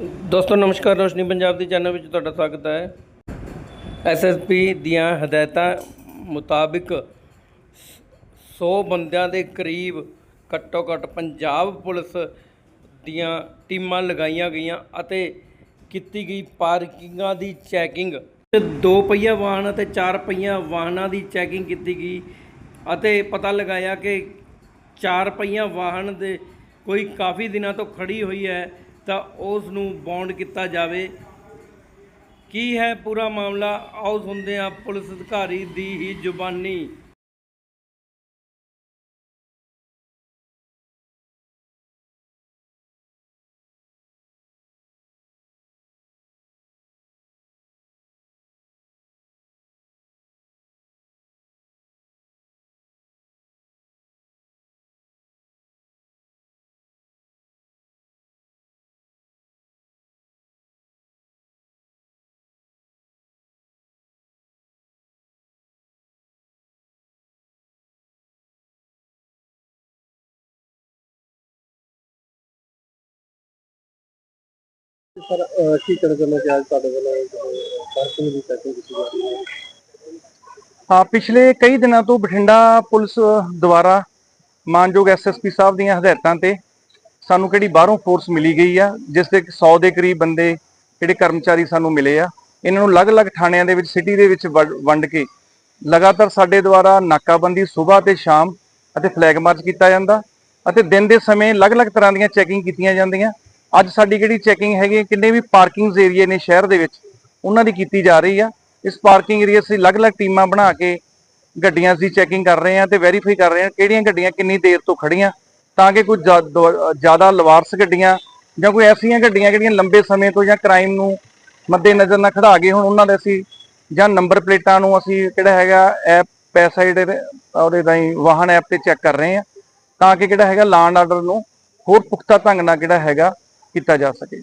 ਦੋਸਤੋ, ਨਮਸਕਾਰ, ਰੋਸ਼ਨੀ ਪੰਜਾਬ ਦੇ ਚੈਨਲ ਵਿੱਚ ਤੁਹਾਡਾ ਸਵਾਗਤ ਹੈ। ਐਸਐਸਪੀ ਦੀਆਂ ਹਦਾਇਤਾਂ ਮੁਤਾਬਿਕ 100 ਬੰਦਿਆਂ ਦੇ ਕਰੀਬ ਘੱਟੋ ਘੱਟ ਪੰਜਾਬ ਪੁਲਿਸ ਦੀਆਂ ਟੀਮਾਂ ਲਗਾਈਆਂ ਗਈਆਂ ਅਤੇ ਕੀਤੀ ਗਈ ਪਾਰਕਿੰਗਾਂ ਦੀ ਚੈਕਿੰਗ ਤੇ ਦੋ ਪਹੀਆ ਵਾਹਨ ਅਤੇ ਚਾਰ ਪਹੀਆ ਵਾਹਨਾਂ ਦੀ ਚੈਕਿੰਗ ਕੀਤੀ ਗਈ ਅਤੇ ਪਤਾ ਲਗਾਇਆ ਕਿ ਚਾਰ ਪਹੀਆ ਵਾਹਨ ਦੇ ਕੋਈ ਕਾਫੀ ਦਿਨਾਂ ਤੋਂ ਖੜੀ ਹੋਈ ਹੈ। ਤਾਂ ਉਸ ਨੂੰ ਬੌਂਡ ਕੀਤਾ ਜਾਵੇ। ਕੀ ਹੈ ਪੂਰਾ ਮਾਮਲਾ? ਆਓ ਸੁਣਦੇ ਹਾਂ ਪੁਲਿਸ ਅਧਿਕਾਰੀ ਦੀ ਹੀ ਜ਼ੁਬਾਨੀ। ਸਰ, ਅਹ, ਕੀ ਕਰਨ ਕਰਨਾ ਚਾਹ ਤੁਹਾਡੇ ਵੱਲੋਂ ਪਾਰਕਿੰਗ ਦੀ ਚੈਕਿੰਗ ਕੀਤੀ ਜਾ ਰਹੀ ਹੈ? ਹਾਂ, ਪਿਛਲੇ ਕਈ ਦਿਨਾਂ ਤੋਂ ਬਠਿੰਡਾ ਪੁਲਿਸ ਦੁਆਰਾ ਮਾਨਯੋਗ ਐਸਐਸਪੀ ਸਾਹਿਬ ਦੀਆਂ ਹਦਾਇਤਾਂ ਤੇ ਸਾਨੂੰ ਕਿਹੜੀ ਬਾਹਰੋਂ ਫੋਰਸ ਮਿਲੀ ਗਈ ਆ, ਜਿਸ ਦੇ 100 ਦੇ ਕਰੀਬ ਬੰਦੇ ਜਿਹੜੇ ਕਰਮਚਾਰੀ ਸਾਨੂੰ ਮਿਲੇ ਆ, ਇਹਨਾਂ ਨੂੰ ਅਲੱਗ-ਅਲੱਗ ਥਾਣਿਆਂ ਦੇ ਵਿੱਚ ਸਿਟੀ ਦੇ ਵਿੱਚ ਵੰਡ- ਵੰਡ ਕੇ ਲਗਾਤਾਰ ਸਾਡੇ ਦੁਆਰਾ ਨਾਕਾਬੰਦੀ ਸਵੇਰ ਤੇ ਸ਼ਾਮ ਅਤੇ ਫਲੈਗ ਮਾਰਚ ਕੀਤਾ ਜਾਂਦਾ ਅਤੇ ਦਿਨ ਦੇ ਸਮੇਂ ਅਲੱਗ-ਅਲੱਗ ਤਰ੍ਹਾਂ ਦੀਆਂ ਚੈਕਿੰਗ ਕੀਤੀਆਂ ਜਾਂਦੀਆਂ। ਅੱਜ ਸਾਡੀ ਜਿਹੜੀ ਚੈਕਿੰਗ ਹੈਗੀ ਹੈ, ਕਿੰਨੇ ਵੀ ਪਾਰਕਿੰਗਸ ਏਰੀਏ ਨੇ ਸ਼ਹਿਰ ਦੇ ਵਿੱਚ ਉਹਨਾਂ ਦੀ ਕੀਤੀ ਜਾ ਰਹੀ ਆ। ਇਸ ਪਾਰਕਿੰਗ ਏਰੀਆ ਅਸੀਂ ਅਲੱਗ-ਅਲੱਗ ਟੀਮਾਂ ਬਣਾ ਕੇ ਗੱਡੀਆਂ ਦੀ ਚੈਕਿੰਗ ਕਰ ਰਹੇ ਹਾਂ ਤੇ ਵੈਰੀਫਾਈ ਕਰ ਰਹੇ ਹਾਂ ਕਿਹੜੀਆਂ ਗੱਡੀਆਂ ਕਿੰਨੀ ਦੇਰ ਤੋਂ ਖੜੀਆਂ ਤਾਂ ਕਿ ਕੋਈ ਜ਼ਿਆਦਾ ਲਵਾਰਸ ਗੱਡੀਆਂ ਜਾਂ ਕੋਈ ਐਸੀਆਂ ਗੱਡੀਆਂ ਜਿਹੜੀਆਂ ਲੰਬੇ ਸਮੇਂ ਤੋਂ ਜਾਂ ਕ੍ਰਾਈਮ ਨੂੰ ਮੱਦੇਨਜ਼ਰ ਨਾਲ ਖੜਾ ਗਏ ਹੁਣ ਉਹਨਾਂ ਦੇ ਅਸੀਂ ਜਾਂ ਨੰਬਰ ਪਲੇਟਾਂ ਨੂੰ ਅਸੀਂ ਕਿਹੜਾ ਹੈਗਾ ਐਪ ਪੈਸਾਈਡ ਉਹਦੇ ਰਾਹੀਂ ਵਾਹਨ ਐਪ ਤੇ ਚੈੱਕ ਕਰ ਰਹੇ ਹਾਂ ਤਾਂ ਕਿ ਜਿਹੜਾ ਹੈਗਾ ਲਾਂਡ ਆਰਡਰ ਨੂੰ ਹੋਰ ਪੁਖਤਾ ਢੰਗ ਨਾਲ ਜਿਹੜਾ ਹੈਗਾ ਕੀਤਾ ਜਾ ਸਕੇ।